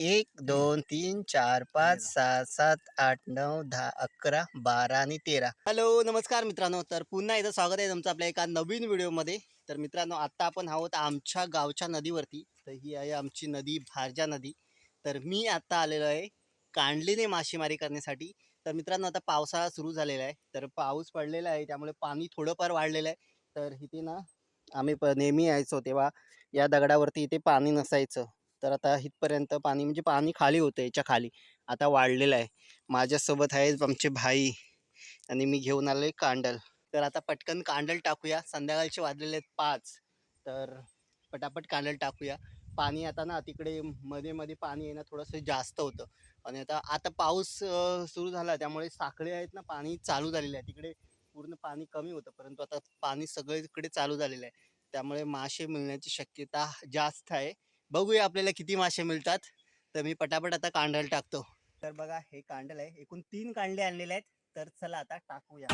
एक दोन तीन चार पाच सहा सात आठ नऊ दहा अकरा बारा आणि तेरा. हॅलो नमस्कार मित्रांनो. तर पुन्हा एकदा स्वागत आहे तुमचं आपल्या एका नवीन व्हिडिओमध्ये. तर मित्रांनो आत्ता आपण आहोत आमच्या गावच्या नदीवरती. तर ही आहे आमची नदी भारजा नदी. तर मी आत्ता आलेलो आहे कांडलीने मासेमारी करण्यासाठी. तर मित्रांनो आता पावसाळा सुरू झालेला आहे. तर पाऊस पडलेला आहे त्यामुळे पाणी थोडंफार वाढलेलं आहे. तर इथे ना आम्ही नेहमी यायचो तेव्हा या दगडावरती इथे पाणी नसायचं. तर आता इथपर्यंत पाणी म्हणजे पाणी खाली होतं याच्या खाली. आता वाढलेलं आहे. माझ्यासोबत आहे आमचे भाई आणि मी घेऊन आलो आहे कांडल. तर आता पटकन कांडल टाकूया. संध्याकाळचे वाजलेले आहेत पाच. तर पटापट कांडल टाकूया. पाणी आता ना तिकडे मध्ये मध्ये पाणी येणं थोडंसं जास्त होतं. आणि आता आता पाऊस सुरू झाला. त्यामुळे साखळे आहेत ना पाणी चालू झालेलं आहे. तिकडे पूर्ण पाणी कमी होतं. परंतु आता पाणी सगळीकडे चालू झालेलं आहे. त्यामुळे मासे मिळण्याची शक्यता जास्त आहे. बघूया आपल्याला किती मासे मिळतात. तर मी पटापट आता कांडल टाकतो. तर बघा हे कांडल आहे. एकूण तीन कांडले आणलेले आहेत. तर चला आता टाकूया.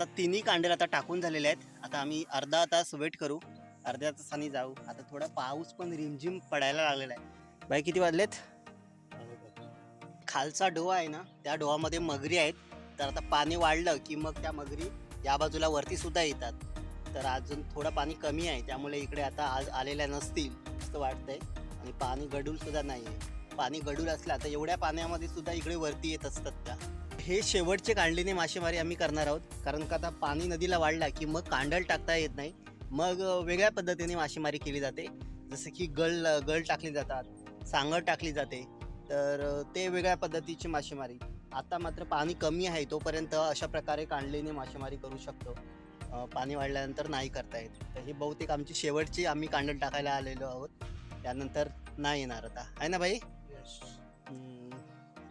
आता तिन्ही कांडेल आता टाकून झालेले आहेत. आता आम्ही अर्धा तास वेट करू. अर्ध्या तासाने जाऊ. आता थोडा पाऊस पण रिमझिम पडायला लागलेला आहे. बाई किती वाजलेत? खालचा डोहा आहे ना त्या डोहामध्ये मगरी आहेत. तर आता पाणी वाढलं की मग त्या मगरी या बाजूला वरती सुद्धा येतात. तर अजून थोडं पाणी कमी आहे. त्यामुळे इकडे आता आज आलेल्या नसतील असं वाटतंय. आणि पाणी गडूल सुद्धा नाही आहे पाणी गडूल असलं तर एवढ्या पाण्यामध्ये सुद्धा इकडे वरती येत असतात त्या. हे शेवटचे कांडलीने मासेमारी आम्ही करणार आहोत. कारण का आता पाणी नदीला वाढला की मग कांडल टाकता येत नाही. मग वेगळ्या पद्धतीने मासेमारी केली जाते. जसं की गळ गळ टाकली जातात सांगड टाकली जाते. तर ते वेगळ्या पद्धतीची मासेमारी. आता मात्र पाणी कमी आहे तोपर्यंत अशा प्रकारे कांडलीने मासेमारी करू शकतो. पाणी वाढल्यानंतर नाही करता येत. तर ही बहुतेक आमची शेवटची आम्ही कांडल टाकायला आलेलो आहोत. त्यानंतर नाही येणार आता. आहे ना भाई?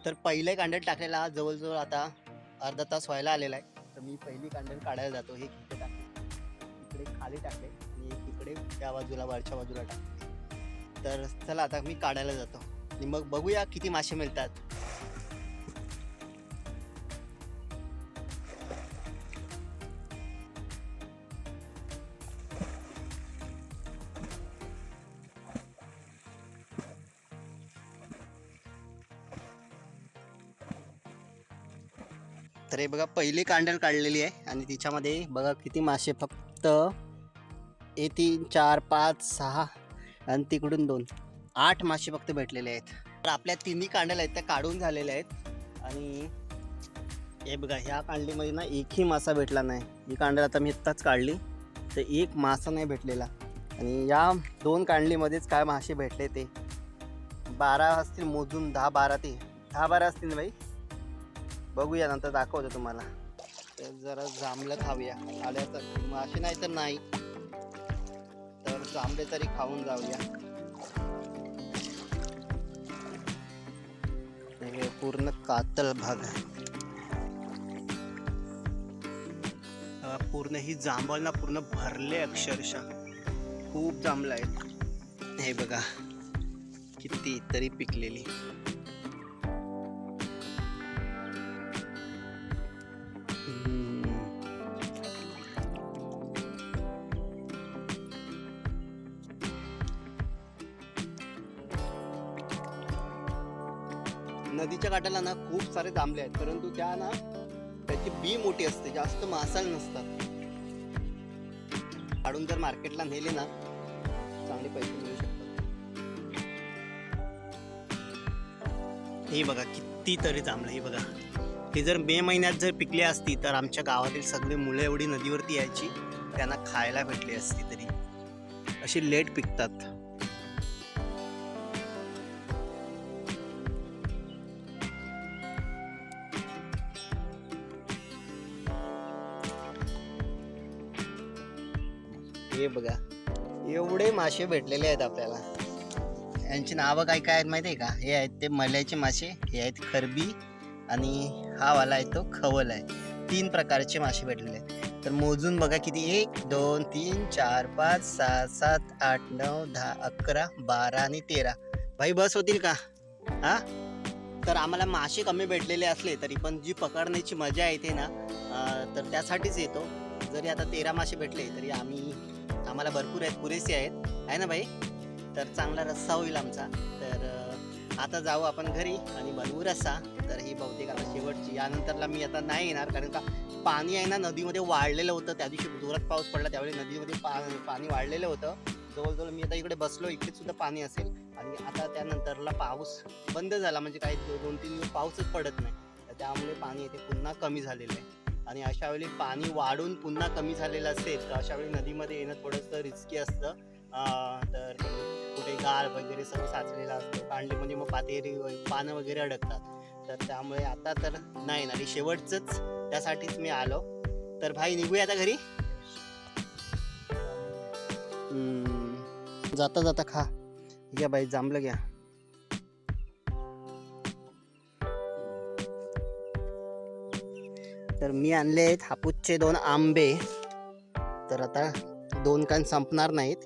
तर पहिले कांडल टाकलेला जवळजवळ आता अर्धा तास व्हायला आलेला आहे. तर मी पहिली कांडल काढायला जातो हे इकडे टाकले इकडे खाली टाकले आणि एक इकडे त्या बाजूला वरच्या बाजूला टाकले तर चला आता मी काढायला जातो. आणि मग बघूया किती मासे मिळतात. तर हे बघा पहिली कांडल काढलेली आहे. आणि तिच्यामध्ये बघा किती मासे फक्त हे तीन चार पाच सहा आणि तिकडून दोन. आठ मासे फक्त भेटलेले आहेत. तर आपल्या तिन्ही कांडल आहेत त्या काढून झालेल्या आहेत. आणि हे बघा ह्या कांडलीमध्ये ना एकही मासा भेटला नाही. ही कांडल आता मी आत्ताच काढली. तर एक मासा नाही भेटलेला. आणि या दोन कांडलीमध्येच काय मासे भेटले ते? बारा असतील मोजून दहा बारा ते. दहा बारा असतील बाई? बघूया नंतर दाखवतो तुम्हाला. तर जरा जांभलं खाऊया. आल्या तर मासे नाही तर नाही. तर जांभळे तरी खाऊन जाऊया. हे पूर्ण कातल भाग आहे. पूर्ण ही जांभळ ना पूर्ण भरले अक्षरशः. खूप जांभळं आहेत. हे बघा किती तरी पिकलेली. नदीच्या काठाला ना खूप सारे जांभळे आहेत परंतु त्या ना त्याची बी मोठी असते जास्त मासाळ नसतात. काढून जर मार्केटला नेले ना चांगले पैसे मिळू शकतात. हे बघा किती तरी हे बघा. हे जर मे महिन्यात जर पिकली असती तर आमच्या गावातील सगळे मुलं एवढी नदीवरती यायची त्यांना खायला भेटली असती तरी. अशी लेट पिकतात. हे बघा. एवढे मासे भेटलेले आहेत आपल्याला. यांची नावं काय काय आहेत माहिती आहे का? हे आहेत ते मल्याचे मासे हे आहेत खरबी आणि हा वाला आहे तो खवल आहे. तीन प्रकारचे मासे भेटलेले आहेत. तर मोजून बघा किती. एक दोन तीन चार पाच सहा सात आठ नऊ दहा अकरा बारा आणि तेरा. भाई बस होतील का? हा? तर आम्हाला मासे कमी भेटलेले असले तरी पण जी पकडण्याची मजा येते ना तर त्यासाठीच येतो. जरी आता तेरा मासे भेटले तरी आम्ही आम्हाला भरपूर आहेत पुरेसे आहेत. आहे ना भाई तर चांगला रस्सा होईल आमचा. तर आता जाऊ आपण घरी आणि बनवू रस्सा. तर ही बहुतेक आता शेवटची. यानंतरला मी आता नाही येणार कारण का पाणी आहे ना नदीमध्ये वाढलेलं होतं. त्या दिवशी जोरात पाऊस पडला त्यावेळी नदीमध्ये पा पाणी वाढलेलं होतं. जवळजवळ मी आता इकडे बसलो इकडे सुद्धा पाणी असेल. आणि आता त्यानंतरला पाऊस बंद झाला. म्हणजे काही दोन तीन दिवस पाऊसच पडत नाही. तर त्यामुळे पाणी येथे पुन्हा कमी झालेलं आहे. आणि अशा वेळी पाणी वाढून पुन्हा कमी झालेलं असेल तर अशा वेळी नदीमध्ये येणं थोडंसं रिस्की असतं. तर कुठे गाळ वगैरे सगळं साचलेलं असतं. कांडलीमध्ये म्हणजे मग पातेरी पानं वगैरे अडकतात. तर त्यामुळे आता तर नाही ना शेवटचंच त्यासाठीच मी आलो. तर भाई निघूया आता घरी? जाता जाता खा. घ्या बाई जांभलं घ्या. तर मी आणले आहेत हापूसचे दोन आंबे. तर आता दोन कान संपणार नाहीत.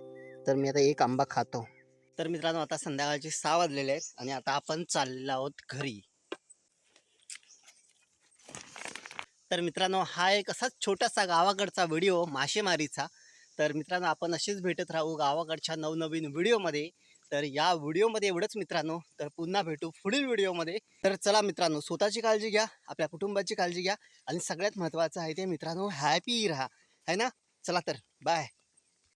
तर मी आता एक आंबा खातो. तर मित्रांनो आता संध्याकाळचे सहा वाजलेले आहेत आणि आता आपण चाललेलो आहोत घरी. तर मित्रांनो हा एक असाच छोटासा गावाकडचा व्हिडिओ मासेमारीचा. तर मित्रांनो आपण असेच भेटत राहू गावाकडच्या नवनवीन व्हिडिओमध्ये. तर या व्हिडिओमध्ये एवढंच मित्रांनो. तर पुन्हा भेटू पुढील व्हिडिओमध्ये. तर चला मित्रांनो स्वतःची काळजी घ्या आपल्या कुटुंबाची काळजी घ्या आणि सगळ्यात महत्त्वाचं आहे ते मित्रांनो हॅपी राहा. है ना? चला तर बाय.